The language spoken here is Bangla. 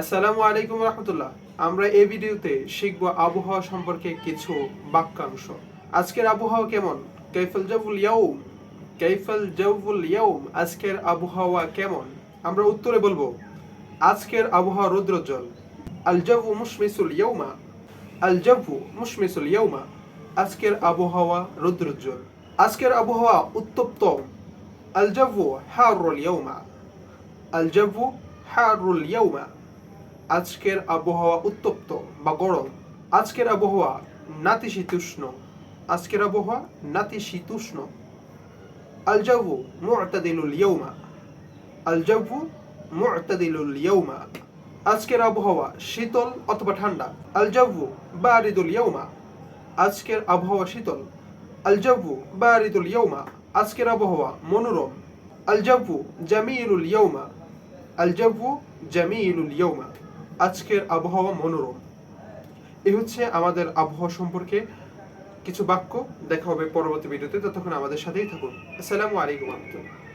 আসসালামু আলাইকুম রহমতুল্লাহ। আমরা এই ভিডিওতে শিখব আবহাওয়া সম্পর্কে কিছু বাক্যাংশ। আজকের আবহাওয়া কেমন? কৈফল জাবুল ইয়াউম? কৈফল জাবুল ইয়াউম, আজকের আবহাওয়া কেমন? আমরা উত্তরে বলব, আজকের আবহাওয়া রৌদ্রোজ্জ্বল। আল জাবু মুশমিসুল ইয়াউমা? আল জাবু মুশমিসুল ইয়াউমা, আজকের আবহাওয়া রৌদ্রোজ্জ্বল। আজকের আবহাওয়া উত্তপ্ত আল জাবু হারুল ইয়াউমা। আল জাবু হারুল ইয়াউমা। আজকের আবহাওয়া উত্তপ্ত বা গরম। আজকের আবহাওয়া নাতিশীতোষ্ণ। আজকের আবহাওয়া নাতিশীতোষ্ণ। মুআতাদিলুল ইয়াউমা। আল জাবু মুআতাদিলুল ইয়াউমা। আজকের আবহাওয়া শীতল অথবা ঠান্ডা। আল জাবু বারিদুল ইয়াউমা। আজকের আবহাওয়া শীতল। আল জাবু বারিদুল ইয়াউমা। আজকের আবহাওয়া মনোরম। আল জাবু জামিলুল ইয়াউমা। আল জাবু জামিলুল ইয়াউমা। আজকের আবহাওয়া মনোরম। এ হচ্ছে আমাদের আবহাওয়া সম্পর্কে কিছু বাক্য। দেখা হবে পরবর্তী ভিডিওতে। ততক্ষণ আমাদের সাথেই থাকুন। আসসালামু আলাইকুম রহমতুল্লাহ।